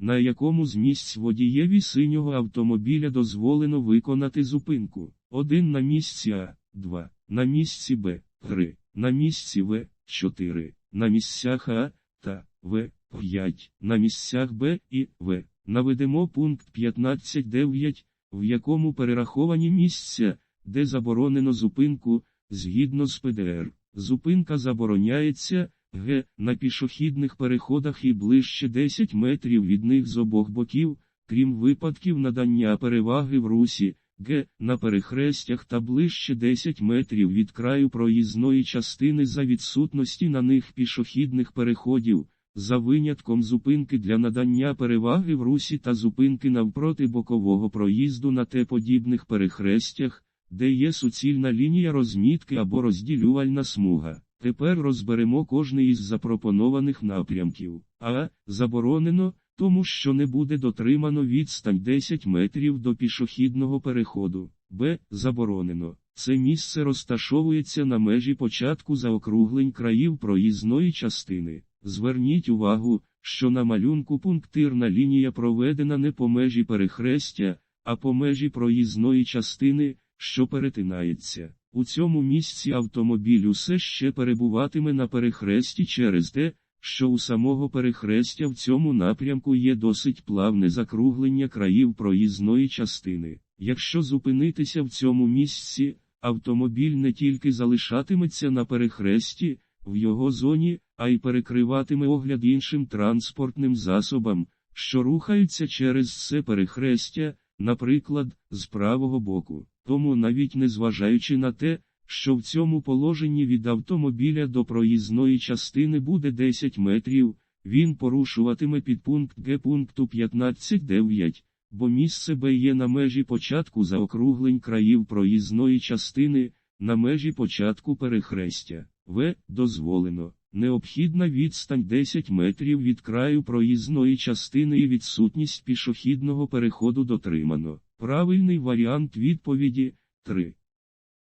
на якому з місць водієві синього автомобіля дозволено виконати зупинку. 1 на місці А, 2, на місці Б, 3, на місці В, 4, на місцях А та В, 5, на місцях Б і В. Наведемо пункт 15.9, в якому перераховані місця, де заборонено зупинку, згідно з ПДР. Зупинка забороняється, г. На пішохідних переходах і ближче 10 метрів від них з обох боків, крім випадків надання переваги в русі, г. На перехрестях та ближче 10 метрів від краю проїзної частини за відсутності на них пішохідних переходів, за винятком зупинки для надання переваги в русі та зупинки навпроти бокового проїзду на те подібних перехрестях, де є суцільна лінія розмітки або розділювальна смуга. Тепер розберемо кожний із запропонованих напрямків. А. Заборонено, тому що не буде дотримано відстань 10 метрів до пішохідного переходу. Б. Заборонено. Це місце розташовується на межі початку заокруглень країв проїзної частини. Зверніть увагу, що на малюнку пунктирна лінія проведена не по межі перехрестя, а по межі проїзної частини, що перетинається. У цьому місці автомобіль усе ще перебуватиме на перехресті через те, що у самого перехрестя в цьому напрямку є досить плавне закруглення країв проїзної частини. Якщо зупинитися в цьому місці, автомобіль не тільки залишатиметься на перехресті, в його зоні, а й перекриватиме огляд іншим транспортним засобам, що рухаються через це перехрестя, наприклад, з правого боку. Тому навіть незважаючи на те, що в цьому положенні від автомобіля до проїзної частини буде 10 метрів, він порушуватиме підпункт Г пункту 15.9, бо місце Б є на межі початку заокруглень країв проїзної частини, на межі початку перехрестя. В. Дозволено. Необхідна відстань 10 метрів від краю проїзної частини і відсутність пішохідного переходу дотримано. Правильний варіант відповіді 3.